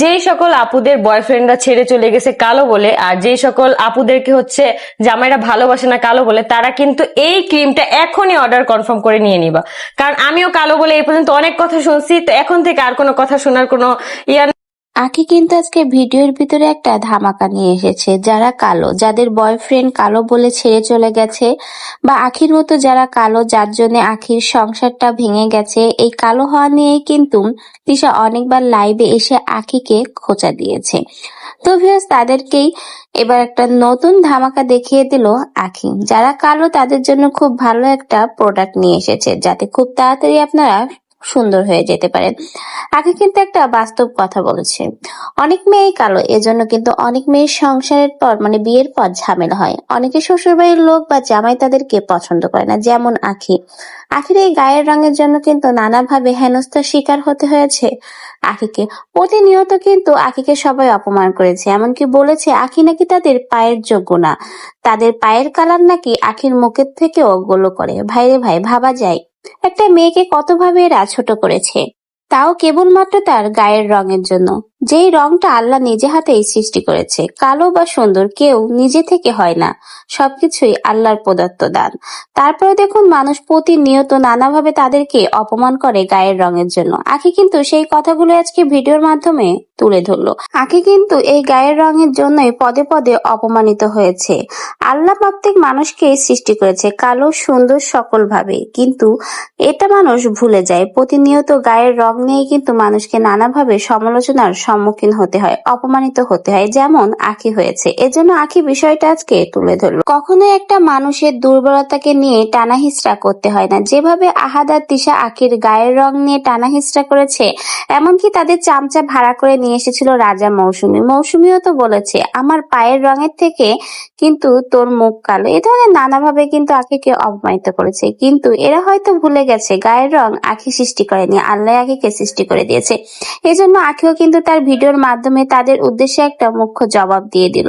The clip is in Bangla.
যেই সকল আপুদের বয়ফ্রেন্ডরা ছেড়ে চলে গেছে কালো বলে, আর যেই সকল আপুদেরকে হচ্ছে জামাইরা ভালোবাসে না কালো বলে, তারা কিন্তু এই ক্রিমটা এখনই অর্ডার কনফার্ম করে নিয়ে নিবা। কারণ আমিও কালো বলে এই পর্যন্ত অনেক কথা শুনছি, তো এখন থেকে আর কোনো কথা শোনার কোনো ইয়া আখি কিন্তু আজকে ভিডিওর ভিতরে একটা ধামাকা নিয়ে এসেছে। যারা কালো, যাদের বয়ফ্রেন্ড কালো বলে ছেড়ে চলে গেছে, বা আখির মতো যারা কালো, যার জন্য আখির সংসারটা ভেঙে গেছে, এই কালো হওয়া নিয়েই কিন্তু তিশা অনেকবার লাইভে এসে আখিকে খোঁচা দিয়েছে। তো ভিউয়ার্স তাদেরকেই এবার একটা নতুন ধামাকা দেখিয়ে দিল আখি। যারা কালো, তাদের জন্য খুব ভালো একটা প্রোডাক্ট নিয়ে এসেছে, যাতে খুব তাড়াতাড়ি আপনারা সুন্দর হয়ে যেতে পারেন আগে কিন্তু একটা বাস্তব কথা বলেছে। অনেক মেয়েই কালো, এজন্য কিন্তু অনেক মেয়ের সংসারের পর মানে বিয়ের পর ঝামেলা হয়। অনেকে শ্বশুরবাড়ির লোক বা জামাই তাদেরকে পছন্দ করে না, যেমন আখি। আখির এই গায়ের রঙের জন্য কিন্তু নানাভাবে হেনস্থার শিকার হতে হয়েছে আখিকে। প্রতিনিয়ত কিন্তু আখিকে সবাই অপমান করেছে, এমনকি বলেছে আখি নাকি তাদের পায়ের যোগ্য না। তাদের পায়ের কালার নাকি আখির মুখের থেকেও গোলো করে। ভাইরে ভাই, ভাবা যায়। একটা মেয়েকে কতভাবে এরা ছোট করেছে। তাও কেবলমাত্র তার গায়ের রঙের জন্য। যেই রংটা আল্লাহ নিজে হাতেই সৃষ্টি করেছে, কালো বা সুন্দর কেউ নিজে থেকে হয় না। সবকিছুই আল্লাহর প্রদত্ত দান। তারপরে দেখুন, মানুষ প্রতিনিয়ত নানাভাবে তাদেরকে অপমান করে গায়ের রঙের জন্য। আখি কিন্তু সেই কথাগুলো আজকে ভিডিওর মাধ্যমে তুলে ধরলো। আখি কিন্তু এই গায়ের রঙের জন্যই পদে পদে অপমানিত হয়েছে। আল্লাহ প্রত্যেক মানুষকে সৃষ্টি করেছে কালো, সুন্দর সকল ভাবে কিন্তু এটা মানুষ ভুলে যায়, প্রতিনিয়ত গায়ের রং নিয়ে কিন্তু মানুষকে নানাভাবে সমালোচনার সম্মুখীন হতে হয়, অপমানিত হতে হয়, যেমন আখি হয়েছে। এজন্য আখি বিষয়টা আজকে তুলে ধরলো কখনো একটা মানুষের দুর্বলতাকে নিয়ে টানা হিসড়া করতে হয় না। যেভাবে আহাদার তিশা আখির গায়ের রং নিয়ে টানা হিসড়া করেছে, এমনকি তাদের চামচা ভাড়া করে নিয়ে এসেছিল রাজা মৌসুমী। মৌসুমীও তো বলেছে, আমার পায়ের রঙের থেকে কিন্তু তোর মুখ কালো। এ ধরনের নানাভাবে কিন্তু আখিকে অপমানিত করেছে। কিন্তু এরা হয়তো ভুলে গেছে, গায়ের রং আখি সৃষ্টি করেনি। আল্লাহ আখিকে সৃষ্টি করে দিয়েছে। এজন্য জন্য আখিও কিন্তু তার ভিডিওর মাধ্যমে তাদের উদ্দেশ্যে একটা মুখ্য জবাব দিয়ে দিল।